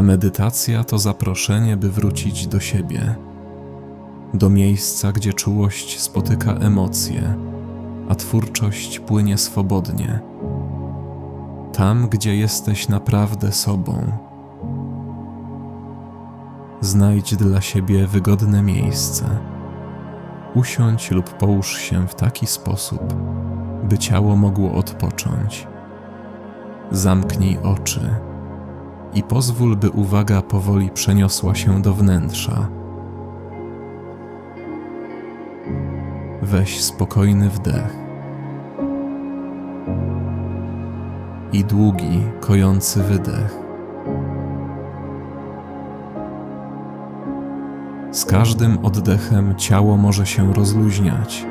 Ta medytacja to zaproszenie, by wrócić do siebie, do miejsca, gdzie czułość spotyka emocje, a twórczość płynie swobodnie. Tam, gdzie jesteś naprawdę sobą. Znajdź dla siebie wygodne miejsce. Usiądź lub połóż się w taki sposób, by ciało mogło odpocząć. Zamknij oczy i pozwól, by uwaga powoli przeniosła się do wnętrza. Weź spokojny wdech i długi, kojący wydech. Z każdym oddechem ciało może się rozluźniać,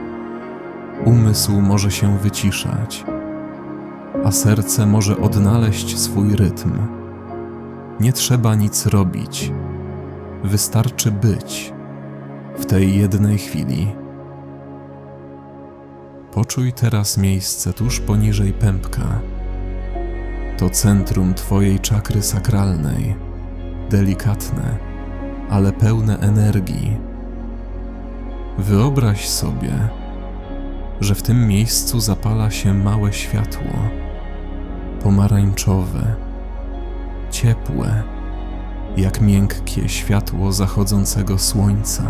umysł może się wyciszać, a serce może odnaleźć swój rytm. Nie trzeba nic robić, wystarczy być w tej jednej chwili. Poczuj teraz miejsce tuż poniżej pępka. To centrum Twojej czakry sakralnej, delikatne, ale pełne energii. Wyobraź sobie, że w tym miejscu zapala się małe światło, pomarańczowe, ciepłe, jak miękkie światło zachodzącego słońca.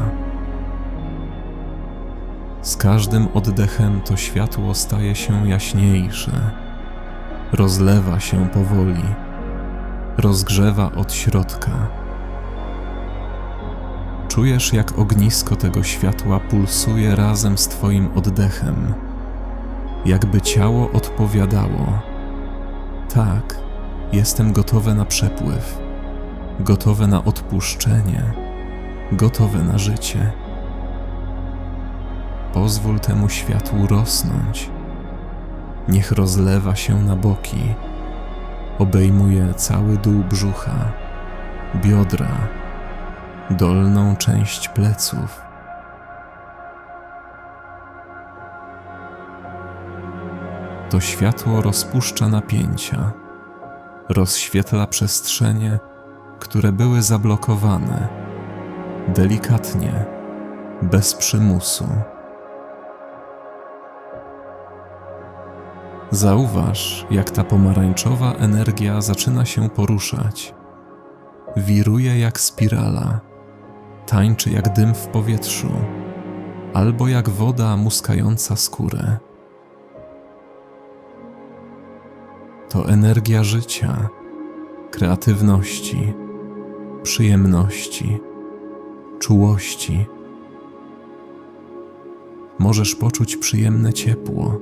Z każdym oddechem to światło staje się jaśniejsze, rozlewa się powoli, rozgrzewa od środka. Czujesz, jak ognisko tego światła pulsuje razem z Twoim oddechem, jakby ciało odpowiadało: Tak, jestem gotowe na przepływ, gotowe na odpuszczenie, gotowe na życie. Pozwól temu światłu rosnąć. Niech rozlewa się na boki, obejmuje cały dół brzucha, biodra, dolną część pleców. To światło rozpuszcza napięcia, rozświetla przestrzenie, które były zablokowane, delikatnie, bez przymusu. Zauważ, jak ta pomarańczowa energia zaczyna się poruszać. Wiruje jak spirala, tańczy jak dym w powietrzu, albo jak woda muskająca skórę. To energia życia, kreatywności, przyjemności, czułości. Możesz poczuć przyjemne ciepło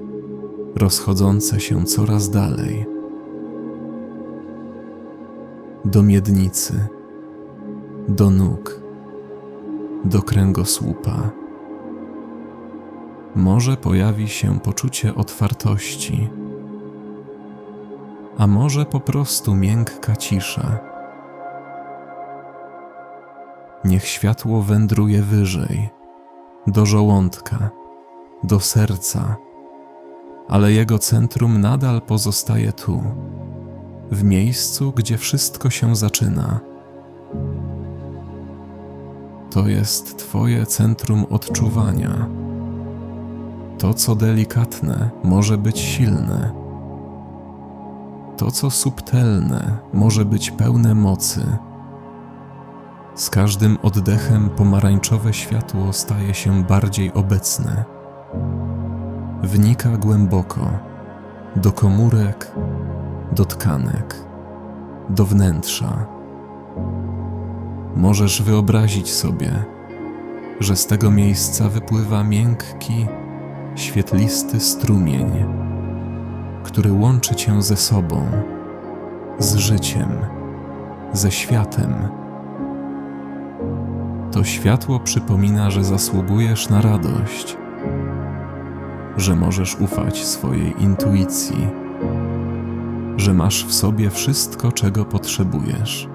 rozchodzące się coraz dalej. Do miednicy, do nóg, do kręgosłupa. Może pojawi się poczucie otwartości, a może po prostu miękka cisza. Niech światło wędruje wyżej, do żołądka, do serca ale jego centrum nadal pozostaje tu, w miejscu, gdzie wszystko się zaczyna. To jest Twoje centrum odczuwania. To, co delikatne, może być silne. To, co subtelne, może być pełne mocy. Z każdym oddechem pomarańczowe światło staje się bardziej obecne wnika głęboko do komórek, do tkanek, do wnętrza. Możesz wyobrazić sobie, że z tego miejsca wypływa miękki, świetlisty strumień, który łączy cię ze sobą, z życiem, ze światem. To światło przypomina, że zasługujesz na radość że możesz ufać swojej intuicji, że masz w sobie wszystko, czego potrzebujesz.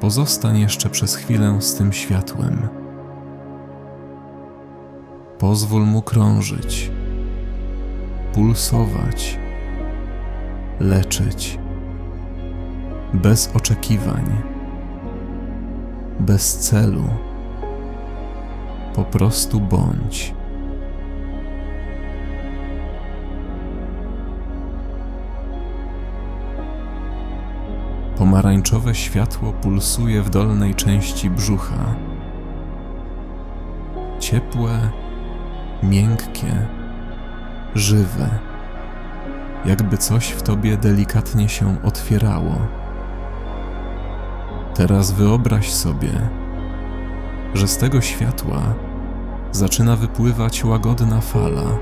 Pozostań jeszcze przez chwilę z tym światłem. Pozwól mu krążyć, pulsować, leczyć, bez oczekiwań, bez celu. Po prostu bądź. Pomarańczowe światło pulsuje w dolnej części brzucha. Ciepłe, miękkie, żywe, jakby coś w tobie delikatnie się otwierało. Teraz wyobraź sobie, że z tego światła zaczyna wypływać łagodna fala.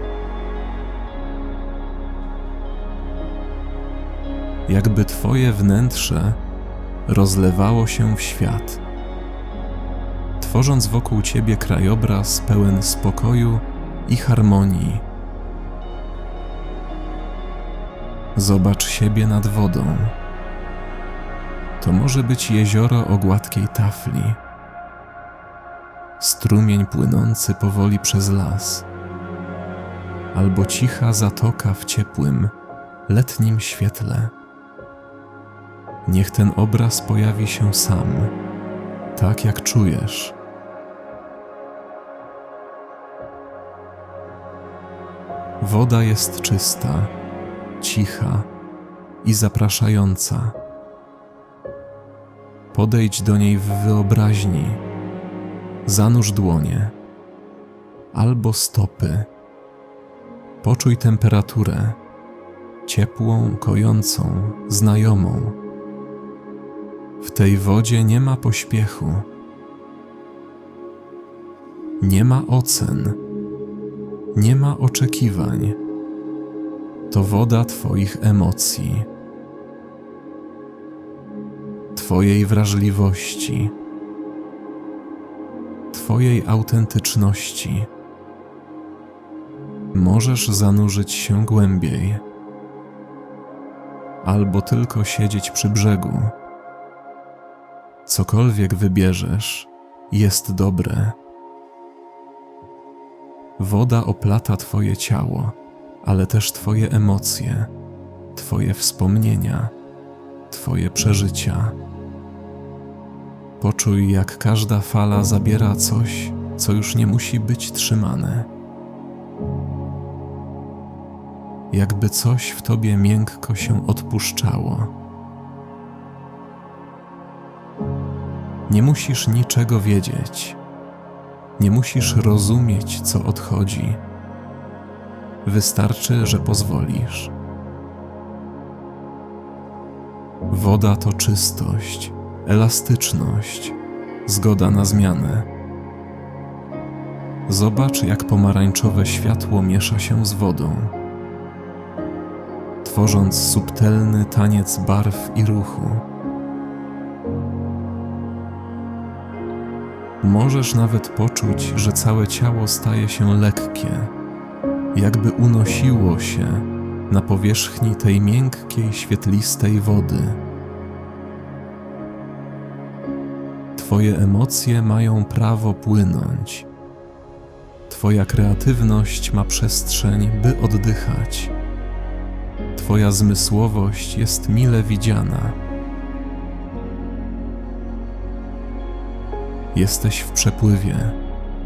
Jakby twoje wnętrze rozlewało się w świat, tworząc wokół ciebie krajobraz pełen spokoju i harmonii. Zobacz siebie nad wodą. To może być jezioro o gładkiej tafli, strumień płynący powoli przez las, albo cicha zatoka w ciepłym, letnim świetle. Niech ten obraz pojawi się sam, tak jak czujesz. Woda jest czysta, cicha i zapraszająca. Podejdź do niej w wyobraźni, zanurz dłonie albo stopy. Poczuj temperaturę, ciepłą, kojącą, znajomą. W tej wodzie nie ma pośpiechu, nie ma ocen, nie ma oczekiwań. To woda Twoich emocji, Twojej wrażliwości, Twojej autentyczności. Możesz zanurzyć się głębiej, albo tylko siedzieć przy brzegu. Cokolwiek wybierzesz, jest dobre. Woda oplata Twoje ciało, ale też Twoje emocje, Twoje wspomnienia, Twoje przeżycia. Poczuj, jak każda fala zabiera coś, co już nie musi być trzymane. Jakby coś w tobie miękko się odpuszczało. Nie musisz niczego wiedzieć. Nie musisz rozumieć, co odchodzi. Wystarczy, że pozwolisz. Woda to czystość, elastyczność, zgoda na zmianę. Zobacz, jak pomarańczowe światło miesza się z wodą, tworząc subtelny taniec barw i ruchu. Możesz nawet poczuć, że całe ciało staje się lekkie, jakby unosiło się na powierzchni tej miękkiej, świetlistej wody. Twoje emocje mają prawo płynąć. Twoja kreatywność ma przestrzeń, by oddychać. Twoja zmysłowość jest mile widziana. Jesteś w przepływie.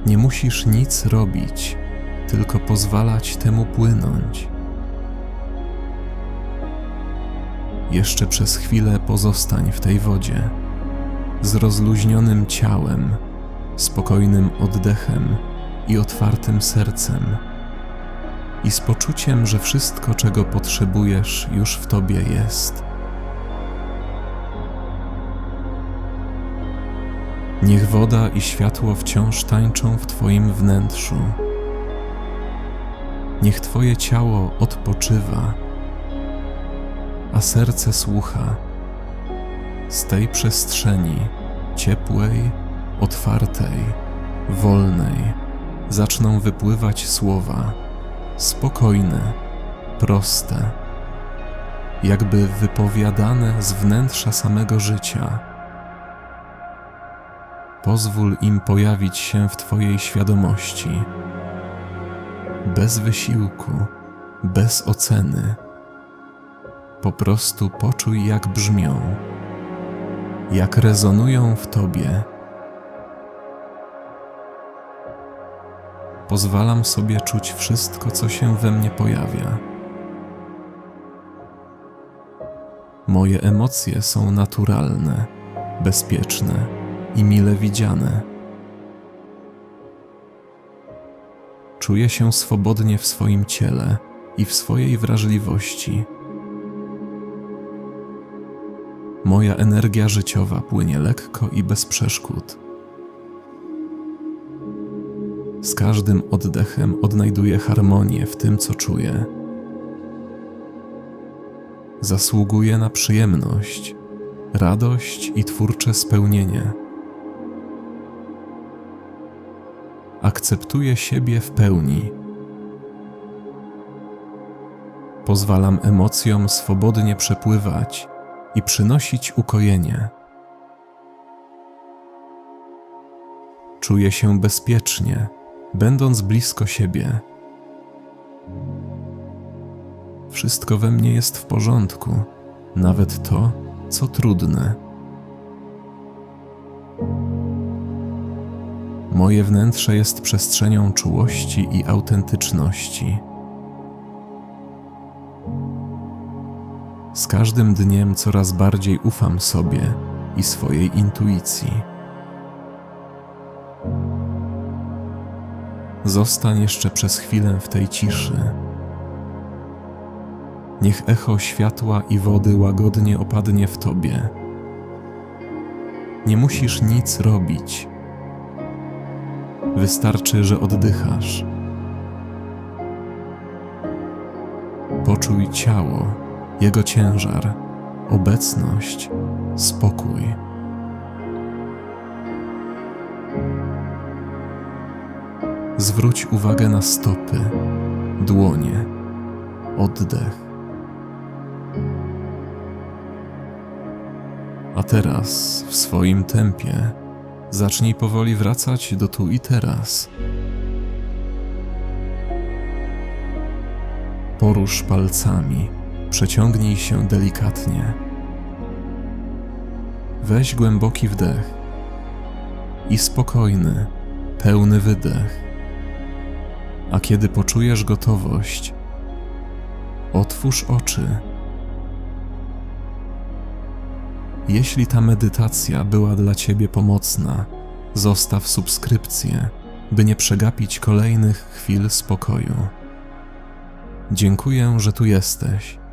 Nie musisz nic robić, tylko pozwalać temu płynąć. Jeszcze przez chwilę pozostań w tej wodzie, z rozluźnionym ciałem, spokojnym oddechem i otwartym sercem, i z poczuciem, że wszystko, czego potrzebujesz, już w tobie jest. Niech woda i światło wciąż tańczą w Twoim wnętrzu. Niech Twoje ciało odpoczywa, a serce słucha. Z tej przestrzeni ciepłej, otwartej, wolnej zaczną wypływać słowa spokojne, proste, jakby wypowiadane z wnętrza samego życia Pozwól im pojawić się w Twojej świadomości. Bez wysiłku, bez oceny. Po prostu poczuj, jak brzmią, jak rezonują w Tobie. Pozwalam sobie czuć wszystko, co się we mnie pojawia. Moje emocje są naturalne, bezpieczne i mile widziane. Czuję się swobodnie w swoim ciele i w swojej wrażliwości. Moja energia życiowa płynie lekko i bez przeszkód. Z każdym oddechem odnajduję harmonię w tym, co czuję. Zasługuję na przyjemność, radość i twórcze spełnienie. Akceptuję siebie w pełni. Pozwalam emocjom swobodnie przepływać i przynosić ukojenie. Czuję się bezpiecznie, będąc blisko siebie. Wszystko we mnie jest w porządku, nawet to, co trudne. Moje wnętrze jest przestrzenią czułości i autentyczności. Z każdym dniem coraz bardziej ufam sobie i swojej intuicji. Zostań jeszcze przez chwilę w tej ciszy. Niech echo światła i wody łagodnie opadnie w tobie. Nie musisz nic robić. Wystarczy, że oddychasz. Poczuj ciało, jego ciężar, obecność, spokój. Zwróć uwagę na stopy, dłonie, oddech. A teraz, w swoim tempie, zacznij powoli wracać do tu i teraz. Porusz palcami, przeciągnij się delikatnie. Weź głęboki wdech i spokojny, pełny wydech. A kiedy poczujesz gotowość, otwórz oczy. Jeśli ta medytacja była dla Ciebie pomocna, zostaw subskrypcję, by nie przegapić kolejnych chwil spokoju. Dziękuję, że tu jesteś